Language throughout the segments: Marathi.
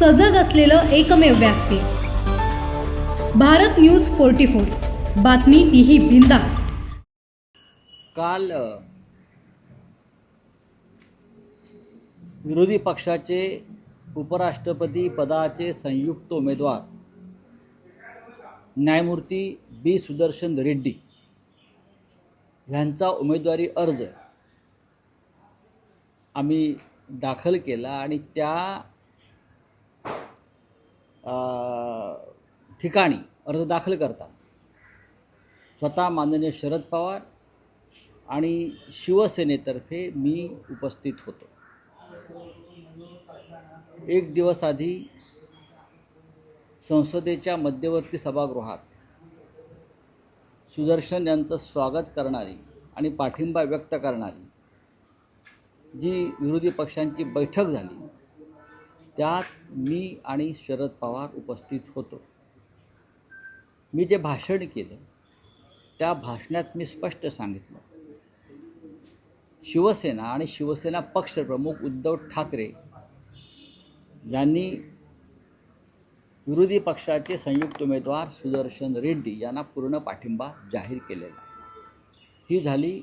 सजग असलेलं एकमेव व्यासपीठ भारत न्यूज फोर्टी फोर. बातमी तीही बिंदा काल विरोधी पक्षाचे उपराष्ट्रपती पदाचे संयुक्त उमेदवार न्यायमूर्ती बी. सुदर्शन रेड्डी ह्यांचा उमेदवारी अर्ज आम्ही दाखल केला आणि त्या ठिकाणी अर्ज दाखल करतात. स्वतः माननीय शरद पवार आणि शिवसेनेतर्फे मी उपस्थित होतो. एक दिवस आधी संसदेच्या मध्यवर्ती सभागृहात सुदर्शन यांचं स्वागत करणारी आणि पाठिंबा व्यक्त करणारी जी विरोधी पक्षांची बैठक झाली त्यात मी आणि शरद पवार उपस्थित होतो. मी जे भाषण केलं त्या भाषणात मी स्पष्ट सांगितलं. शिवसेना आणि शिवसेना पक्षप्रमुख उद्धव ठाकरे यांनी विरोधी पक्षाचे संयुक्त उमेदवार सुदर्शन रेड्डी यांना पूर्ण पाठिंबा जाहीर केलेला ही झाली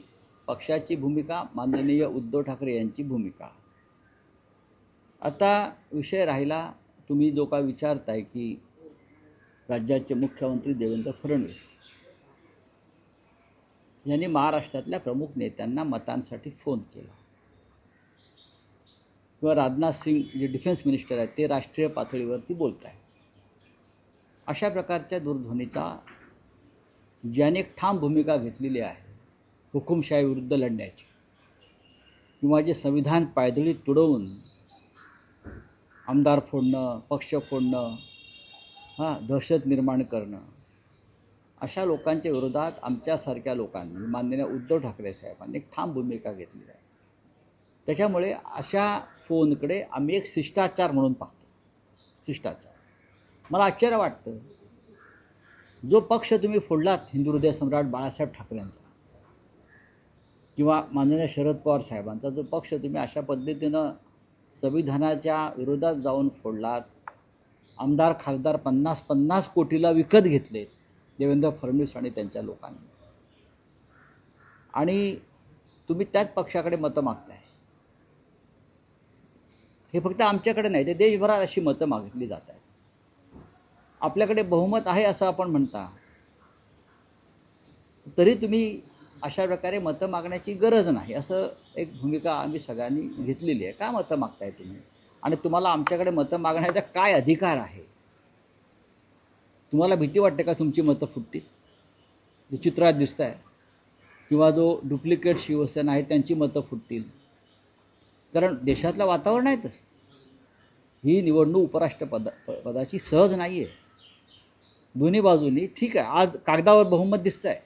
पक्षाची भूमिका माननीय उद्धव ठाकरे यांची भूमिका. आता विषय राहिला तुम्ही जो काय विचारताय की राज्याचे मुख्यमंत्री देवेंद्र फडणवीस यांनी महाराष्ट्रातल्या प्रमुख नेत्यांना मतांसाठी फोन केला. किंवा राजनाथ सिंग जे डिफेन्स मिनिस्टर आहेत ते राष्ट्रीय पातळीवरती बोलत आहेत अशा प्रकारच्या दूरध्वनीचा ज्याने एक ठाम भूमिका घेतलेली आहे हुकुमशाही विरुद्ध लढण्याची किंवा जे संविधान पायदळी तुडवून आमदार फोडणं पक्ष फोडणं हां दहशत निर्माण करणं. अशा लोकांच्या विरोधात आमच्यासारख्या लोकांनी माननीय उद्धव ठाकरे साहेबांनी एक ठाम भूमिका घेतली आहे. त्याच्यामुळे अशा फोनकडे आम्ही एक शिष्टाचार म्हणून पाहतो. शिष्टाचार. मला आश्चर्य वाटतं जो पक्ष तुम्ही फोडलात हिंदू हृदय सम्राट बाळासाहेब ठाकरेंचा किंवा माननीय शरद पवार साहेबांचा जो पक्ष तुम्ही अशा पद्धतीनं संविधानाच्या विरोधात जाऊन फोडलात. आमदार खासदार पन्नास पन्नास कोटीला विकत घेतले देवेंद्र फडणवीस आणि त्यांच्या लोकांनी. आणि तुम्ही त्याच पक्षाकडे मतं मागताय. हे फक्त आमच्याकडे नाही ते देशभरात अशी मतं मागितली जात आहेत आपल्याकडे बहुमत आहे असं आपण म्हणता. तरी तुम्ही अशा प्रकारे मतं मागण्याची गरज नाही. असं एक भूमिका आम्ही सगळ्यांनी घेतलेली आहे. का मतं मागताय तुम्ही? आणि तुम्हाला आमच्याकडे मतं मागण्याचा काय अधिकार आहे? तुम्हाला भीती वाटते का तुमची मतं फुटतील? जे चित्रात दिसत आहे किंवा जो डुप्लिकेट शिवसेना आहे त्यांची मतं फुटतील. कारण देशातलं वातावरण आहे तसं. ही निवडणूक उपराष्ट्रपदा पदाची सहज नाही आहे दोन्ही बाजूनी ठीक आहे. आज कागदावर बहुमत दिसतं आहे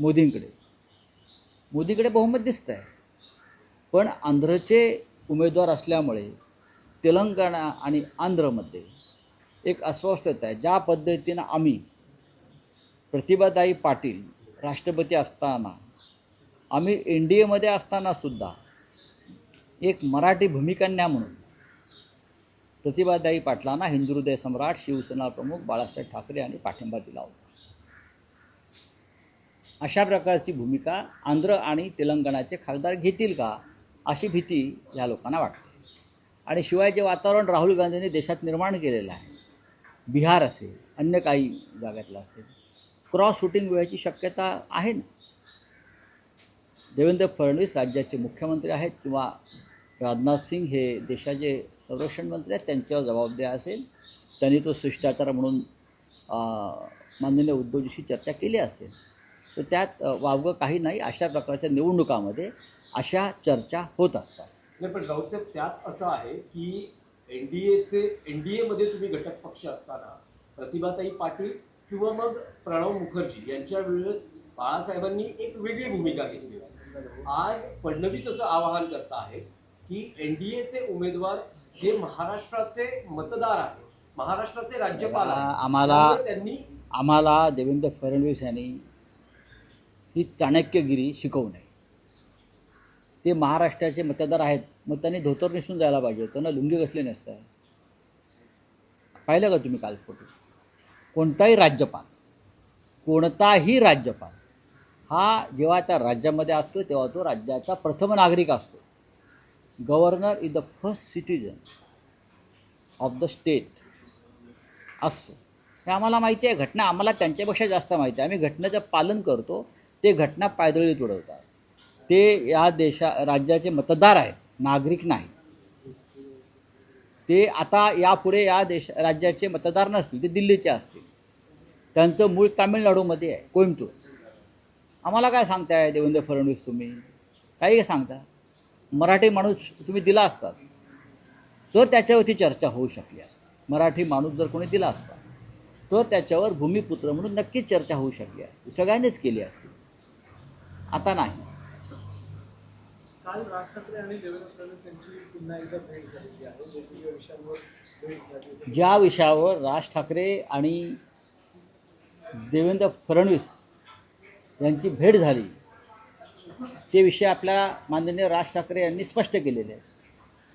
मोदींकडे. मोदीकडे बहुमत दिसतं आहे पण आंध्रचे उमेदवार असल्यामुळे तेलंगणा आणि आंध्रमध्ये एक अस्वस्थता आहे. ज्या पद्धतीनं आम्ही प्रतिभाताई पाटील राष्ट्रपती असताना आम्ही एन डी एमध्ये असतानासुद्धा एक मराठी भूमिकन्या म्हणून प्रतिभादाई पाटलांना हिंदू हृदय सम्राट शिवसेना प्रमुख बाळासाहेब ठाकरे यांनी पाठिंबा दिला होता. अशा प्रकारची भूमिका आंध्र आणि तेलंगणाचे खासदार घेतील का अशी भीती या लोकांना वाटते. आणि शिवाय जे वातावरण राहुल गांधींनी देशात निर्माण केलेलं आहे बिहार असेल अन्य काही जागातलं असेल क्रॉस शूटिंग व्हायची शक्यता आहे ना? देवेंद्र फडणवीस राज्याचे मुख्यमंत्री आहेत किंवा राजनाथ सिंग हे देशाचे संरक्षण मंत्री आहेत त्यांच्यावर जबाबदारी असेल त्यांनी तो शिष्टाचार म्हणून माननीय उद्धवजीशी चर्चा केली असेल तर त्यात वावगं काही नाही अशा प्रकारच्या निवडणुकामध्ये अशा चर्चा होत असतात नाही पण राऊतसाहेब त्यात असं आहे की एनडीएचे एनडीएमध्ये तुम्ही घटक पक्ष असताना प्रतिभाताई पाटील किंवा मग प्रणव मुखर्जी यांच्या वेळेस बाळासाहेबांनी एक वेगळी भूमिका घेतली आज फडणवीस असं आवाहन करत आहेत की एनडीएचे उमेदवार हे महाराष्ट्राचे मतदार आहेत महाराष्ट्राचे राज्यपाल. आम्हाला- त्यांनी आम्हाला देवेंद्र फडणवीस यांनी ही चाणक्यगिरी शिकवू नये. ते महाराष्ट्राचे मतदार आहेत मग त्यांनी धोतर नेसून जायला पाहिजे होतं ना लुंगी कसली नसतं पाहिलं का तुम्ही काल फोटो? कोणताही राज्यपाल कोणताही राज्यपाल हा जेव्हा त्या राज्यामध्ये असतो तेव्हा तो राज्याचा प्रथम नागरिक असतो. Governor is the first citizen of the state असतो. हे आम्हाला माहिती आहे घटना आम्हाला त्यांच्यापेक्षा जास्त माहिती आहे. आम्ही घटनेचं पालन करतो ते घटना पायदळीत उडवतात. ते या देशा राज्याचे मतदार आहेत नागरिक नाही ते आता यापुढे या देश राज्याचे मतदार नसतील ते दिल्लीचे असतील. त्यांचं मूळ तामिळनाडूमध्ये आहे कोइंबतूर. आम्हाला काय सांगताय देवेंद्र फडणवीस तुम्ही? काही सांगता. मराठी माणूस तुम्ही दिला असतात तर त्याच्यावरती चर्चा होऊ शकली असती. मराठी माणूस जर कोणी दिला असता तर त्याच्यावर भूमिपुत्र म्हणून नक्कीच चर्चा होऊ शकली असती. सगळ्यांनीच केली असती. आता नाही. काल राज ठाकरे आणि देवेंद्र फडणवीस यांची पुन्हा एकदा भेट झालेली आहे. वेगवेगळ्या विषयांवर भेट झाली ज्या विषयावर राज ठाकरे आणि देवेंद्र फडणवीस यांची भेट झाली ते विषय आपल्या माननीय राज ठाकरे यांनी स्पष्ट केलेले आहेत.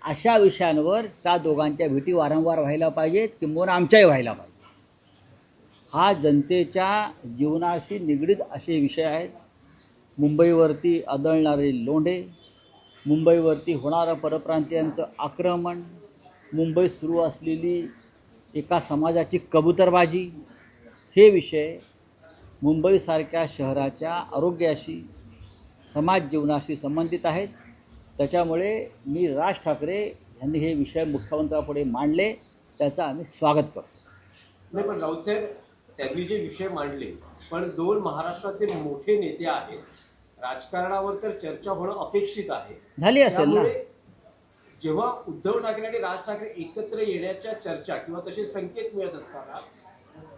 अशा विषयांवर त्या दोघांच्या भेटी वारंवार व्हायला पाहिजेत किंबहुना आमच्याही व्हायला पाहिजे. हा जनतेच्या जीवनाशी निगडीत असे विषय आहेत. मुंबईवरती आदळणारे लोंढे मुंबईवरती होणारं परप्रांतीयांचं आक्रमण मुंबईत सुरू असलेली एका समाजाची कबुतरबाजी हे विषय मुंबईसारख्या शहराच्या आरोग्याशी समाज जीवनाशी संबंधित आहेत. त्याच्यामुळे मी राज ठाकरे यांनी हे विषय मुख्यमंत्र्यापुढे मांडले त्याचं आम्ही स्वागत करतो. नाही पण राऊतसाहेब त्यांनी जे विषय मांडले पण दोन महाराष्ट्राचे मोठे नेते आहेत. राजकारणावर तर चर्चा होणं अपेक्षित आहे. झाली असेल ना? जेव्हा उद्धव ठाकरे आणि राज ठाकरे एकत्र येण्याच्या चर्चा किंवा तसे संकेत मिळत असताना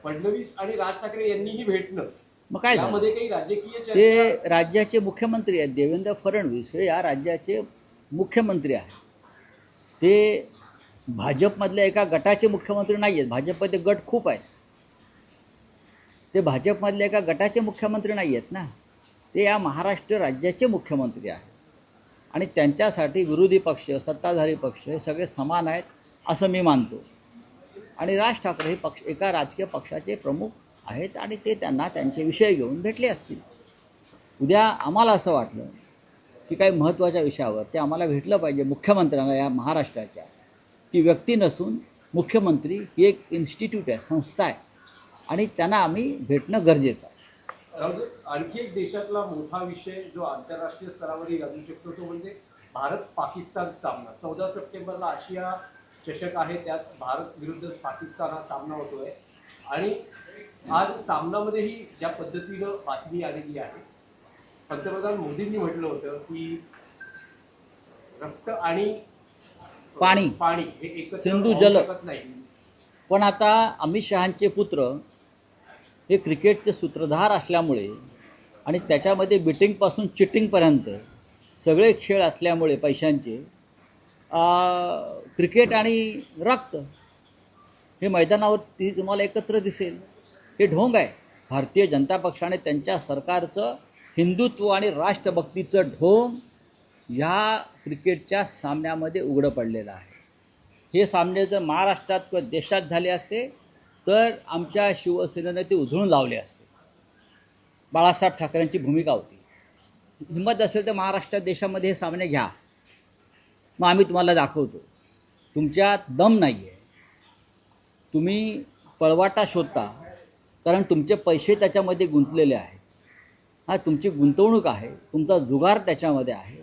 फडणवीस आणि राज ठाकरे यांनीही भेटणं मग काय झालं? त्यामध्ये काही राजकीय ते चर्चा राज्याचे मुख्यमंत्री आहेत देवेंद्र फडणवीस हे या राज्याचे मुख्यमंत्री आहेत. ते भाजपमधल्या एका गटाचे मुख्यमंत्री नाही आहेत भाजपमध्ये गट खूप आहेत. ते भाजपमधल्या एका गटाचे मुख्यमंत्री नाही आहेत ना. ते या महाराष्ट्र राज्याचे मुख्यमंत्री आहेत. आणि त्यांच्यासाठी विरोधी पक्ष सत्ताधारी पक्ष हे सगळे समान आहेत असं मी मानतो. आणि राज ठाकरे हे पक्ष एका राजकीय पक्षाचे प्रमुख आहेत आणि ते त्यांना त्यांचे विषय घेऊन भेटले असतील. उद्या आम्हाला असं वाटलं की काही महत्त्वाच्या विषयावर ते आम्हाला भेटलं पाहिजे मुख्यमंत्र्यांना या महाराष्ट्राच्या. ती व्यक्ती नसून मुख्यमंत्री ही एक इन्स्टिट्यूट आहे संस्था आहे. आणि त्यांना आम्ही भेटणं गरजेचं आहे आणखी एक देशातला मोठा विषय जो आंतरराष्ट्रीय स्तरावरही गाजू शकतो तो म्हणजे भारत पाकिस्तान सामना चौदा सप्टेंबरला आशिया चषक आहे त्यात भारत विरुद्ध पाकिस्तान हा सामना होतोय आणि आज सामनामध्येही ज्या पद्धतीनं बातमी आलेली आहे पंतप्रधान मोदींनी म्हटलं होतं की रक्त आणि पाणी. पाणी हे एकत्र सिंधू जल. नाही पण आता अमित शहांचे पुत्र हे क्रिकेटचे सूत्रधार असल्यामुळे आणि त्याच्यामध्ये बिटिंगपासून चिटिंगपर्यंत सगळे खेळ असल्यामुळे पैशांचे क्रिकेट आणि रक्त हे मैदानावर ती तुम्हाला एकत्र दिसेल. हे ढोंग आहे. भारतीय जनता पक्षाने त्यांच्या सरकारचं हिंदुत्व आणि राष्ट्रभक्तीचं ढोंग ह्या क्रिकेटच्या सामन्यामध्ये उघडं पडलेलं आहे. हे सामने जर महाराष्ट्रात किंवा देशात झाले असते तर आमच्या शिवसेनेने ते उधळून लावले असते. बाळासाहेब ठाकरेंची भूमिका होती. हिंमत असेल तर महाराष्ट्र देशामध्ये हे सामने घ्या. मग आम्ही तुम्हाला दाखवतो. तुमच्यात दम नाही आहे तुम्ही पळवाटा शोधता. कारण तुमचे पैसे त्याच्यामध्ये गुंतलेले आहेत. हा तुमची गुंतवणूक आहे. तुमचा जुगार त्याच्यामध्ये आहे.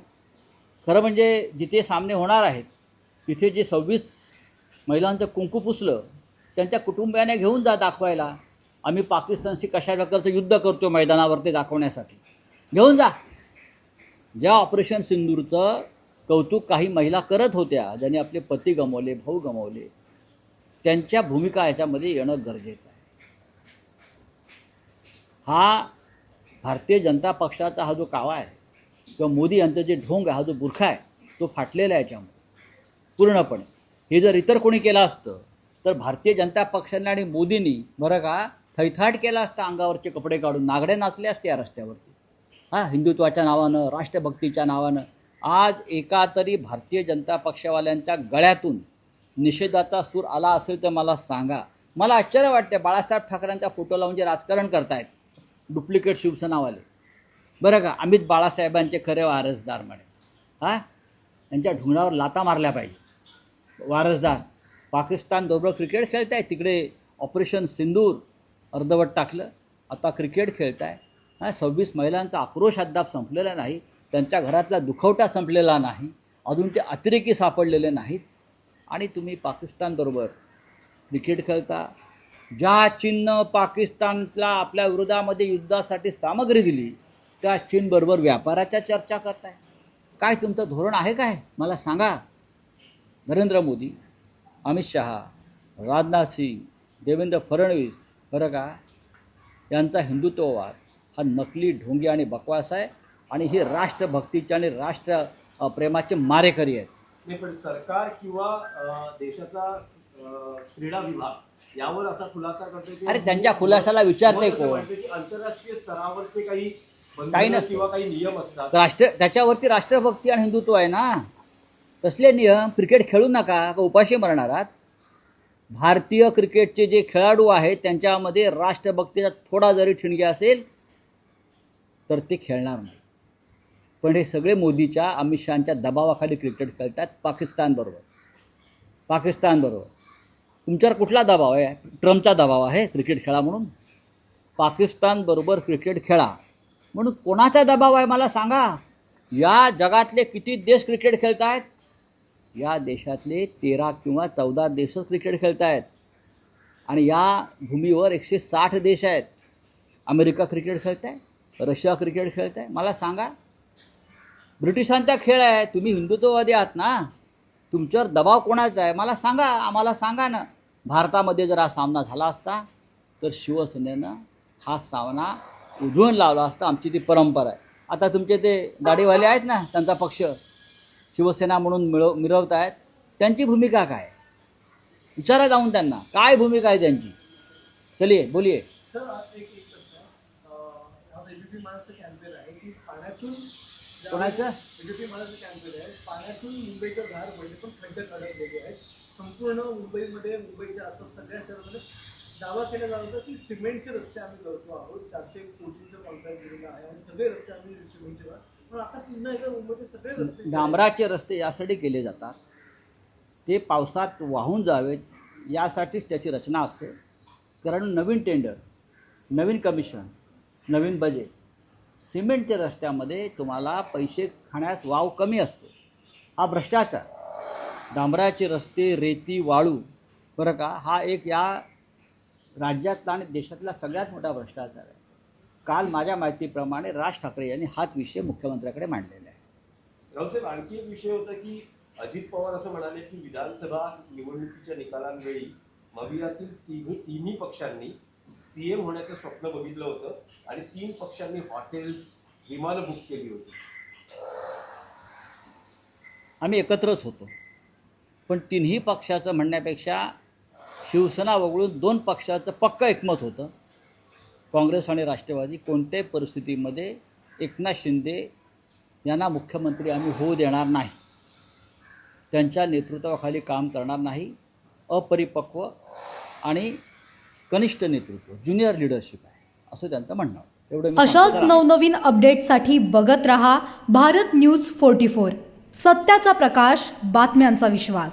खरं म्हणजे जिथे सामने होणार आहेत तिथे जे सव्वीस महिलांचं कुंकू पुसलं त्यांच्या कुटुंबियाने घेऊन जा दाखवायला. आम्ही पाकिस्तानशी कशा प्रकारचं युद्ध करतो मैदानावर ते दाखवण्यासाठी. घेऊन जा. ज्या ऑपरेशन सिंदूरचं कौतुक काही महिला करत होत्या ज्यांनी आपले पती गमावले भाऊ गमावले त्यांच्या भूमिका याच्यामध्ये येणं गरजेचं आहे. हा भारतीय जनता पक्षाचा हा जो कावा आहे किंवा मोदी यांचं जे ढोंग आहे हा जो बुरखा आहे तो फाटलेला आहे याच्यामध्ये. पूर्णपणे. हे जर इतर कोणी केलं असतं तर भारतीय जनता पक्षाने आणि मोदींनी बरं का थैथाट केला असता अंगावरचे कपडे काढून नागडे नाचले असते या रस्त्यावरती. हां हिंदुत्वाच्या नावानं राष्ट्रभक्तीच्या नावानं आज एका तरी भारतीय जनता पक्षवाल्यांच्या गळ्यातून निषेधाचा सूर आला असेल तर मला सांगा. मला आश्चर्य वाटते बाळासाहेब ठाकरेंच्या फोटोला म्हणजे राजकारण करतायत डुप्लिकेट शिवसेनावाले. बरं का अमित बाळासाहेबांचे खरे वारसदार म्हणे. हां त्यांच्या ढुंगणावर लाता मारल्या पाहिजे. वारसदार. पाकिस्तानबरोबर क्रिकेट खेळत आहे तिकडे ऑपरेशन सिंदूर अर्धवट टाकलं. आता क्रिकेट खेळत आहे सव्वीस महिलांचा आक्रोश अद्याप संपलेला नाही. त्यांच्या घरातला दुखवटा संपलेला नाही. अजून ते अतिरेकी सापडलेले नाहीत. आणि तुम्ही पाकिस्तानबरोबर क्रिकेट खेळता. ज्या चीननं पाकिस्तानला आपल्या विरोधामध्ये युद्धासाठी सामग्री दिली त्या चीनबरोबर व्यापाराच्या चर्चा करताय. काय तुमचं धोरण आहे काय? मला सांगा. नरेंद्र मोदी. अमित शहा राजनाथ सिंग देवेंद्र फडणवीस बरं का यांचा हिंदुत्ववाद हा नकली ढोंगी आणि बकवास आहे आणि हे राष्ट्रभक्तीचे आणि राष्ट्र प्रेमाचे मारेकरी आहेत नाही पण सरकार किंवा देशाचा क्रीडा विभाग यावर असा खुलासा करतो अरे त्यांच्या खुलासाला मला असं कोण? आंतरराष्ट्रीय स्तरावरचे काही काही. किंवा काही नियम असतात राष्ट्र त्याच्यावरती राष्ट्रभक्ती आणि हिंदुत्व आहे ना तसले नियम क्रिकेट खेळू नका का उपाशी मरणार आहात. भारतीय क्रिकेटचे जे खेळाडू आहेत त्यांच्यामध्ये राष्ट्रभक्तीचा थोडा जरी ठिणगी असेल तर ते खेळणार नाही. पण हे सगळे मोदीच्या अमित शहाच्या दबावाखाली क्रिकेट खेळतात पाकिस्तानबरोबर पाकिस्तानबरोबर तुमच्यावर कुठला दबाव आहे? ट्रम्पचा दबाव आहे क्रिकेट खेळा म्हणून? पाकिस्तानबरोबर क्रिकेट खेळा. म्हणून कोणाचा दबाव आहे मला सांगा? या जगातले किती देश क्रिकेट खेळत आहेत या देशातले तेरा किंवा चौदा देशच क्रिकेट खेळत आहेत आणि या भूमीवर एकशे साठ देश आहेत. अमेरिका क्रिकेट खेळत आहे रशिया क्रिकेट खेळत आहे मला सांगा ब्रिटिशांचा खेळ आहे तुम्ही हिंदुत्ववादी आहात ना? तुमच्यावर दबाव कोणाचा आहे? मला सांगा आम्हाला सांगा ना. भारतामध्ये जर हा सामना झाला असता तर शिवसेनेनं हा सामना उजळून लावला असता आमची ती परंपरा आहे. आता तुमचे ते दाढीवाले आहेत ना त्यांचा पक्ष. शिवसेना म्हणून मिळव मिरवत आहेत. त्यांची भूमिका काय? विचारा जाऊन त्यांना. काय भूमिका आहे त्यांची? चलिये बोलिये. कोणाचं? पाण्यातून मुंबईचं धार म्हणजे पण खड्डे काढलेले आहेत. संपूर्ण मुंबईमध्ये मुंबईच्या आसपास सगळ्या शहरामध्ये दावा केला जात होता की सिमेंटचे रस्ते आम्ही करतो आहोत. चारशे कोटींचं कॉन्ट्रॅक्ट दिलेलं आहे आणि सगळे रस्ते आम्ही सिमेंटचे डांबराचे रस्ते यासाठी केले जातात. ते पावसात वाहून जावेत यासाठीच त्याची रचना असते. कारण नवीन टेंडर नवीन कमिशन नवीन बजेट सिमेंटच्या रस्त्यामध्ये तुम्हाला पैसे खाण्यास वाव कमी असतो. हा भ्रष्टाचार. डांबराचे रस्ते रेती वाळू बरं का? हा एक या राज्यातला आणि देशातला सगळ्यात मोठा भ्रष्टाचार आहे. काल माझ्या माहितीप्रमाणे राज ठाकरे यांनी हाच विषय मुख्यमंत्र्याकडे मांडलेला आहे. रावसाहेब आणखी एक विषय होता की अजित पवार असं म्हणाले की विधानसभा निवडणुकीच्या निकालांवेळी मवियातील तिन्ही तिन्ही पक्षांनी सीएम होण्याचं स्वप्न बघितलं होतं आणि तीन पक्षांनी हॉटेल्स विमानं बुक केली होती. आम्ही एकत्रच होतो. पण तिन्ही पक्षाचं म्हणण्यापेक्षा शिवसेना वगळून दोन पक्षाचं पक्क एकमत होतं. काँग्रेस आणि राष्ट्रवादी कोणत्याही परिस्थितीमध्ये एकनाथ शिंदे यांना मुख्यमंत्री आम्ही होऊ देणार नाही त्यांच्या नेतृत्वाखाली काम करणार नाही अपरिपक्व आणि कनिष्ठ नेतृत्व ज्युनियर लिडरशिप आहे असं त्यांचं म्हणणं होतं. एवढं. अशाच नवनवीन अपडेटसाठी बघत रहा भारत न्यूज फोर्टी फोर सत्याचा प्रकाश बातम्यांचा विश्वास